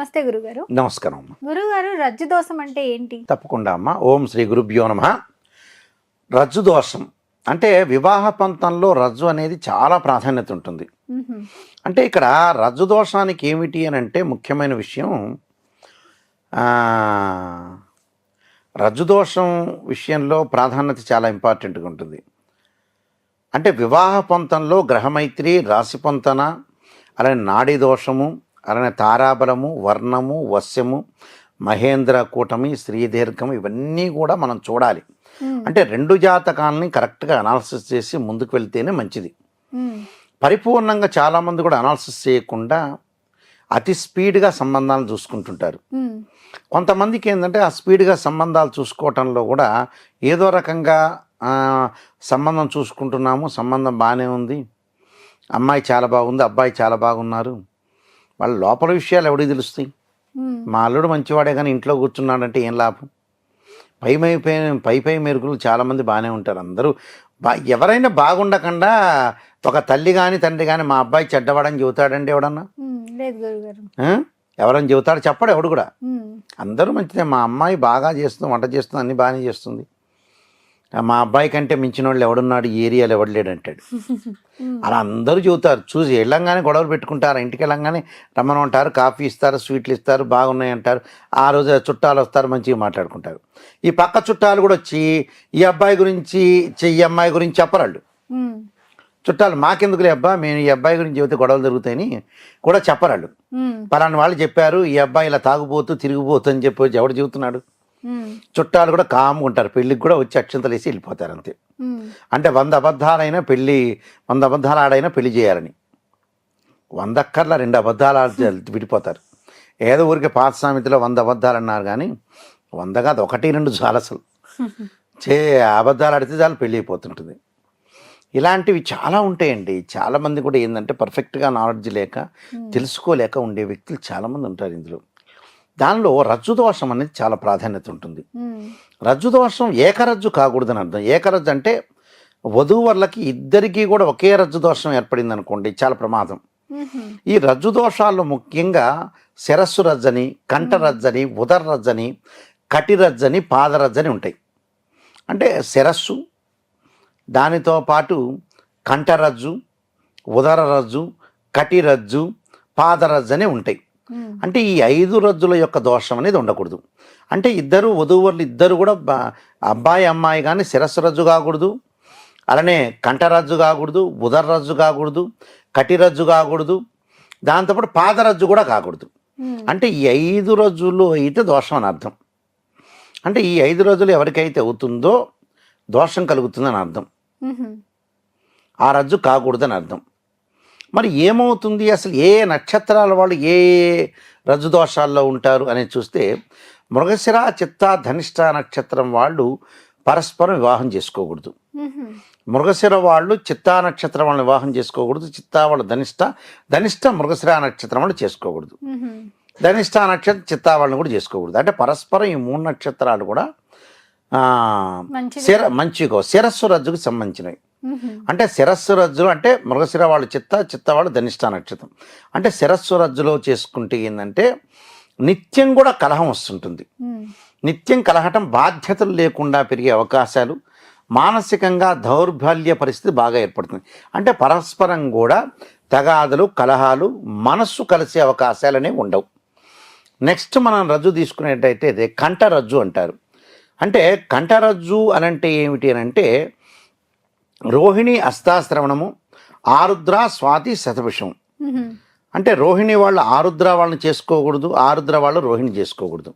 నమస్తే గురుగారు. నమస్కారం అమ్మ. గురుగారు రజ్జు దోషం అంటే ఏంటి? తప్పకుండా అమ్మ. ఓం శ్రీ గురుభ్యో నమ. రజ్జు దోషం అంటే వివాహ పంతంలో రజ్జు అనేది చాలా ప్రాధాన్యత ఉంటుంది. అంటే ఇక్కడ రజ్జు దోషానికి ఏమిటి అని అంటే ముఖ్యమైన విషయం రజ్జు దోషం విషయంలో ప్రాధాన్యత చాలా ఇంపార్టెంట్గా ఉంటుంది. అంటే వివాహ పొంతంలో గ్రహమైత్రి రాశి పొంతన అలానే నాడీ దోషము అలానే తారాబలము వర్ణము వశ్యము మహేంద్ర కూటమి శ్రీదీర్ఘం ఇవన్నీ కూడా మనం చూడాలి. అంటే రెండు జాతకాలని కరెక్ట్గా అనాలిసిస్ చేసి ముందుకు వెళ్తేనే మంచిది. పరిపూర్ణంగా చాలామంది కూడా అనాలిసిస్ చేయకుండా అతి స్పీడ్గా సంబంధాలను చూసుకుంటుంటారు. కొంతమందికి ఏంటంటే ఆ స్పీడ్గా సంబంధాలు చూసుకోవటంలో కూడా ఏదో రకంగా సంబంధం చూసుకుంటున్నాము సంబంధం బాగానే ఉంది అమ్మాయి చాలా బాగుంది అబ్బాయి చాలా బాగున్నారు వాళ్ళ లోపల విషయాలు ఎవడికి తెలుస్తాయి? మ్. అల్లుడు మంచివాడే కానీ ఇంట్లో కూర్చున్నాడంటే ఏం లాభం? పై పై పై పై పై మెరుగులు చాలామంది బాగానే ఉంటారు. అందరూ బా ఎవరైనా బాగుండకుండా ఒక తల్లి కానీ తండ్రి కానీ మా అబ్బాయి చెడ్డవాడని చెబుతాడండి ఎవడన్నా? ఎవరని చెబుతాడు చెప్పడు ఎవడు కూడా. అందరూ మంచిదే. మా అమ్మాయి బాగా చేస్తుంది వంట చేస్తుంది అన్ని బాగానే చేస్తుంది. మా అబ్బాయి కంటే మించిన వాళ్ళు ఎవడున్నాడు? ఈ ఏరియాలో ఎవడు లేడు అంటాడు. అలా అందరూ చెబుతారు చూసి వెళ్ళంగానే గొడవలు పెట్టుకుంటారు. ఇంటికి వెళ్ళంగానే రమ్మనంటారు కాఫీ ఇస్తారు. స్వీట్లు ఇస్తారు. బాగున్నాయి అంటారు. ఆ రోజు చుట్టాలు వస్తారు. మంచిగా మాట్లాడుకుంటారు. ఈ పక్క చుట్టాలు కూడా వచ్చి ఈ అబ్బాయి గురించి చె- ఈ అమ్మాయి గురించి చెప్పరాళ్ళు. చుట్టాలు మాకెందుకులే అబ్బా? మేము ఈ అబ్బాయి గురించి చెబితే గొడవలు జరుగుతాయని కూడా చెప్పరాళ్ళు. పలానా వాళ్ళు చెప్పారు ఈ అబ్బాయి ఇలా తాగుబోతూ తిరిగిపోతూ అని చెప్పి ఎవడు చెబుతున్నాడు. చుట్టాలు కూడా కామ్గా ఉంటారు. పెళ్ళికి కూడా వచ్చి అక్షంతలు వేసి వెళ్ళిపోతారు అంతే. అంటే వంద అబద్ధాలైనా పెళ్ళి వంద అబద్ధాలు ఆడైనా పెళ్ళి చేయాలని. వంద అక్కర్ల రెండు అబద్ధాలు ఆడి విడిపోతారు. ఏదో ఊరికి పాత సామెతలో వంద అబద్ధాలు అన్నారు కానీ వంద కాదు ఒకటి రెండు చాలు అసలు. చే అబద్ధాలు ఆడితే చాలు పెళ్ళి అయిపోతుంటుంది. ఇలాంటివి చాలా ఉంటాయండి. చాలామంది కూడా ఏంటంటే పర్ఫెక్ట్గా నాలెడ్జ్ లేక తెలుసుకోలేక ఉండే వ్యక్తులు చాలామంది ఉంటారు ఇందులో. దానిలో రజ్జు దోషం అనేది చాలా ప్రాధాన్యత ఉంటుంది. రజ్జు దోషం ఏకరజ్జు కాకూడదని అర్థం ఏకరజ్జు అంటే వధూవరులకి ఇద్దరికీ కూడా ఒకే రజ్జు దోషం ఏర్పడింది అనుకోండి చాలా ప్రమాదం. ఈ రజ్జు దోషాల్లో ముఖ్యంగా శిరస్సు రజ్జని కంఠ రజ్జని ఉదర రజ్జని కటి రజ్జని పాదరజ్జని ఉంటాయి అంటే శిరస్సు దానితో పాటు కంఠరజ్జు ఉదర రజ్జు కటి రజ్జు పాదరజ్జని ఉంటాయి. అంటే ఈ ఐదు రజ్జుల యొక్క దోషం అనేది ఉండకూడదు. అంటే ఇద్దరు వధూవరులు ఇద్దరు కూడా అబ్బాయి అమ్మాయి కానీ శిరస్సు రజ్జు కాకూడదు. అలానే కంఠరజ్జు కాకూడదు ఉదర రజ్జు కాకూడదు కటిరజ్జు కాకూడదు. దాంతోపాటు పాదరజ్జు కూడా కాకూడదు. అంటే ఈ ఐదు రోజులు అయితే దోషం అని అర్థం. అంటే ఈ ఐదు రోజులు ఎవరికైతే అవుతుందో దోషం కలుగుతుందని అర్థం. ఆ రజ్జు కాకూడదని అర్థం. మరి ఏమవుతుంది అసలు ఏ నక్షత్రాల వాళ్ళు ఏ రజ్జు దోషాల్లో ఉంటారు అనేది చూస్తే మృగశిర చిత్త ధనిష్ట నక్షత్రం వాళ్ళు పరస్పరం వివాహం చేసుకోకూడదు. మృగశిర వాళ్ళు చిత్తా నక్షత్రం వాళ్ళని వివాహం చేసుకోకూడదు చిత్తా వాళ్ళు ధనిష్ట ధనిష్ట మృగశిర నక్షత్రం వాళ్ళు చేసుకోకూడదు. ధనిష్ట నక్షత్రం చిత్తా వాళ్ళని కూడా చేసుకోకూడదు అంటే పరస్పరం ఈ మూడు నక్షత్రాలు కూడా శిర మంచిగో శిరస్సు రజ్జుకు సంబంధించినవి. అంటే శిరస్సు రజ్జులు అంటే మృగశిర వాళ్ళు చిత్త చిత్త వాళ్ళు ధనిష్ట నక్షత్రం. అంటే శిరస్సు రజ్జులో చేసుకుంటే ఏంటంటే నిత్యం కూడా కలహం వస్తుంటుంది. నిత్యం కలహటం బాధ్యతలు లేకుండా పెరిగే అవకాశాలు మానసికంగా దౌర్బల్య పరిస్థితి బాగా ఏర్పడుతుంది. అంటే పరస్పరం కూడా తగాదులు కలహాలు మనస్సు కలిసే అవకాశాలు అనేవి ఉండవు. నెక్స్ట్ మనం రజ్జు తీసుకునేటైతే ఇది కంఠ రజ్జు అంటారు. అంటే కంఠరజ్జు అని అంటే ఏమిటి అని అంటే రోహిణి అస్తాశ్రవణము ఆరుద్ర స్వాతి శతభిషం. అంటే రోహిణి వాళ్ళు ఆరుద్ర వాళ్ళని చేసుకోకూడదు ఆరుద్ర వాళ్ళు రోహిణి చేసుకోకూడదు.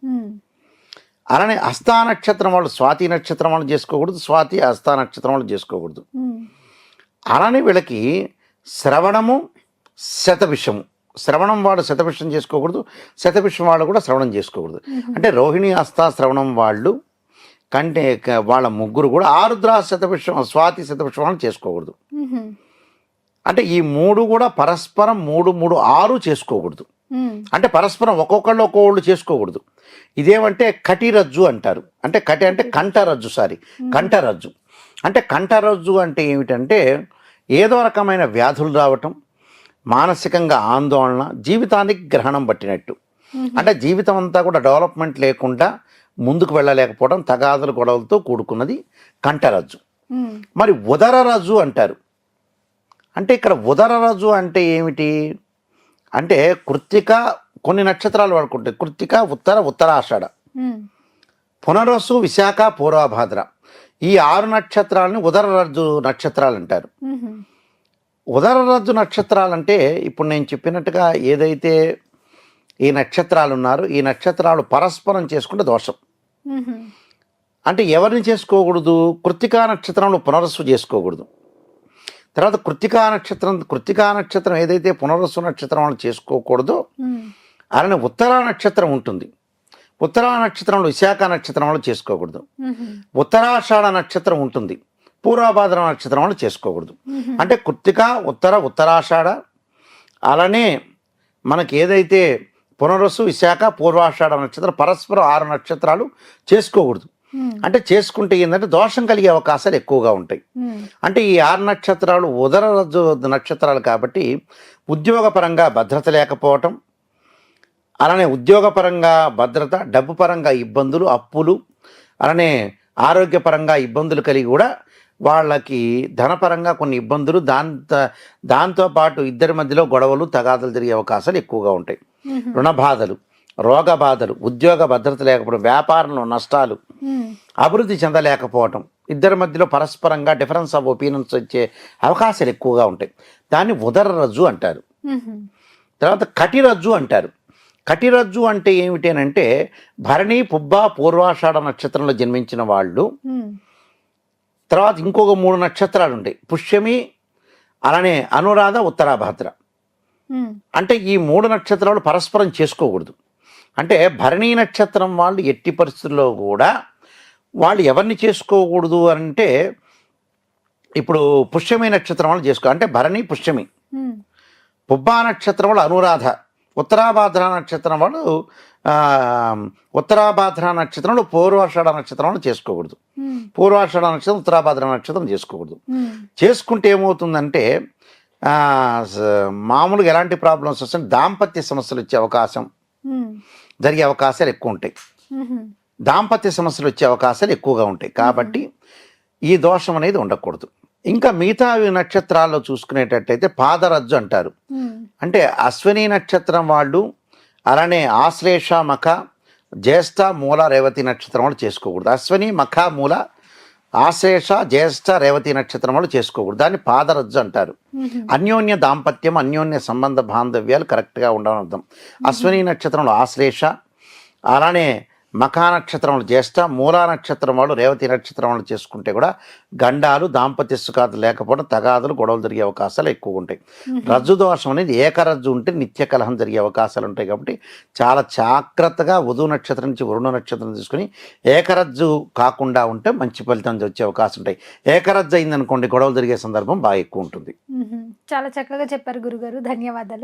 అలానే హస్తా నక్షత్రం వాళ్ళు స్వాతి నక్షత్రం వాళ్ళు చేసుకోకూడదు స్వాతి హస్తా నక్షత్రం వాళ్ళు చేసుకోకూడదు. అలానే వీళ్ళకి శ్రవణము శతభిషము. శ్రవణం వాళ్ళు శతభిషం చేసుకోకూడదు శతభిషం వాళ్ళు కూడా శ్రవణం చేసుకోకూడదు. అంటే రోహిణి హస్తా శ్రవణం వాళ్ళు కంటే వాళ్ళ ముగ్గురు కూడా ఆరుద్ర శతభిషం స్వాతి వాళ్ళు చేసుకోకూడదు. అంటే ఈ మూడు కూడా పరస్పరం మూడు మూడు ఆరు చేసుకోకూడదు. అంటే పరస్పరం ఒక్కొక్కళ్ళు ఒక్కొక్కళ్ళు చేసుకోకూడదు. ఇదేమంటే కటిరజ్జు అంటారు. అంటే కటి అంటే కంఠరజ్జు సారీ కంఠరజ్జు. అంటే కంఠరజ్జు అంటే ఏమిటంటే ఏదో రకమైన వ్యాధులు రావటం మానసికంగా ఆందోళన జీవితానికి గ్రహణం పట్టినట్టు. అంటే జీవితం అంతా కూడా డెవలప్మెంట్ లేకుండా ముందుకు వెళ్ళలేకపోవడం తగాదుల గొడవలతో కూడుకున్నది ఉమ్, మరి ఉదర రజ్జు అంటారు. అంటే ఇక్కడ ఉదర రజ్జు అంటే ఏమిటి? అంటే కృత్తిక కొన్ని నక్షత్రాలు వాడుకుంటాయి. కృత్తిక ఉత్తర ఉత్తరాషాఢ. ఉమ్, పునరస్సు విశాఖ పూర్వభాద్ర. ఈ ఆరు నక్షత్రాలని ఉదర రజ్జు నక్షత్రాలు అంటారు. ఉహు, ఉదర రజ్జు నక్షత్రాలంటే ఇప్పుడు నేను చెప్పినట్టుగా ఏదైతే ఈ నక్షత్రాలు ఉన్నారో ఈ నక్షత్రాలు పరస్పరం చేసుకుంటే దోషం. అంటే ఎవరిని చేసుకోకూడదు? కృత్తికా నక్షత్రంలో పునరస్సు చేసుకోకూడదు. తర్వాత కృత్తికా నక్షత్రం కృత్తికా నక్షత్రం ఏదైతే పునరస్సు నక్షత్రం వాళ్ళు చేసుకోకూడదో అలానే ఉత్తరా నక్షత్రం ఉంటుంది. ఉత్తరా నక్షత్రంలో విశాఖ నక్షత్రం వాళ్ళు చేసుకోకూడదు. ఉత్తరాషాఢ నక్షత్రం ఉంటుంది. పూర్వభాద్ర నక్షత్రం వాళ్ళు చేసుకోకూడదు. అంటే కృత్తిక ఉత్తర ఉత్తరాషాఢ అలానే మనకి ఏదైతే పునరస్సు విశాఖ పూర్వాషాఢ నక్షత్రం పరస్పరం ఆరు నక్షత్రాలు చేసుకోకూడదు. అంటే చేసుకుంటే ఏంటంటే దోషం కలిగే అవకాశాలు ఎక్కువగా ఉంటాయి. అంటే ఈ ఆరు నక్షత్రాలు ఉదర నక్షత్రాలు కాబట్టి ఉద్యోగపరంగా భద్రత లేకపోవటం అలానే ఉద్యోగపరంగా భద్రత డబ్బు పరంగా ఇబ్బందులు అప్పులు అలానే ఆరోగ్యపరంగా ఇబ్బందులు కలిగి కూడా వాళ్ళకి ధనపరంగా కొన్ని ఇబ్బందులు దాంతో దాంతోపాటు ఇద్దరి మధ్యలో గొడవలు తగాదలు జరిగే అవకాశాలు ఎక్కువగా ఉంటాయి. రుణ బాధలు రోగ బాధలు ఉద్యోగ భద్రత లేకపోవడం వ్యాపారంలో నష్టాలు అభివృద్ధి చెందలేకపోవటం ఇద్దరి మధ్యలో పరస్పరంగా డిఫరెన్స్ ఆఫ్ ఒపీనియన్స్ వచ్చే అవకాశాలు ఎక్కువగా ఉంటాయి. దాన్ని ఉదర రజ్జు అంటారు తర్వాత కటిరజ్జు అంటారు. కటిరజ్జు అంటే ఏమిటి అని అంటే భరణి పుబ్బ పూర్వాషాఢ నక్షత్రంలో జన్మించిన వాళ్ళు. తర్వాత ఇంకొక మూడు నక్షత్రాలు ఉంటాయి పుష్యమి అలానే అనురాధ ఉత్తరాభాద్ర. అంటే ఈ మూడు నక్షత్రాలు పరస్పరం చేసుకోకూడదు. అంటే భరణీ నక్షత్రం వాళ్ళు ఎట్టి పరిస్థితుల్లో కూడా వాళ్ళు ఎవరిని చేసుకోకూడదు అంటే ఇప్పుడు పుష్యమి నక్షత్రం వాళ్ళు చేసుకో అంటే భరణి పుష్యమి. పుబ్బా నక్షత్రం వాళ్ళు అనురాధ ఉత్తరాభాద్ర నక్షత్రం వాళ్ళు ఉత్తరాభాద్ర నక్షత్రంలో పూర్వాషాఢ నక్షత్రం వాళ్ళు చేసుకోకూడదు. పూర్వాషాఢ నక్షత్రం ఉత్తరాభాద్ర నక్షత్రం చేసుకోకూడదు. చేసుకుంటే ఏమవుతుందంటే మామూలుగా ఎలాంటి ప్రాబ్లమ్స్ వస్తే దాంపత్య సమస్యలు వచ్చే అవకాశం జరిగే అవకాశాలు ఎక్కువ ఉంటాయి. దాంపత్య సమస్యలు వచ్చే అవకాశాలు ఎక్కువగా ఉంటాయి. కాబట్టి ఈ దోషం అనేది ఉండకూడదు. ఇంకా మిగతా నక్షత్రాల్లో చూసుకునేటట్టయితే పాదరజ్జు అంటారు. అంటే అశ్విని నక్షత్రం వాళ్ళు అలానే ఆశ్లేష మఖ జ్యేష్ఠ మూల రేవతి నక్షత్రం వాళ్ళు చేసుకోకూడదు. అశ్విని మఖ మూల ఆశ్లేష జ్యేష్ఠ రేవతి నక్షత్రం వాళ్ళు చేసుకోకూడదు. దాన్ని పాదరజ్జు అంటారు. అన్యోన్య దాంపత్యం అన్యోన్య సంబంధ బాంధవ్యాలు కరెక్ట్గా ఉండడం అర్థం. అశ్విని నక్షత్రంలో ఆశ్లేష అలానే మఖా నక్షత్రంలో జ్యేష్ఠ మూలా నక్షత్రం వాళ్ళు రేవతి నక్షత్రం వాళ్ళు చేసుకుంటే కూడా గండాలు దాంపత్య సుఖాలు లేకపోవడం తగాదులు గొడవలు జరిగే అవకాశాలు ఎక్కువ ఉంటాయి. రజ్జు దోషం అనేది ఏకరజ్జు ఉంటే నిత్య కలహం జరిగే అవకాశాలు ఉంటాయి కాబట్టి చాలా జాగ్రత్తగా వధువు నక్షత్రం నుంచి వరుణ నక్షత్రం తీసుకుని ఏకరజ్జు కాకుండా ఉంటే మంచి ఫలితం వచ్చే అవకాశం ఉంటాయి. ఏకరజ్జు అయిందనుకోండి గొడవలు జరిగే సందర్భం బాగా ఎక్కువ ఉంటుంది. చాలా చక్కగా చెప్పారు గురుగారు. ధన్యవాదాలు.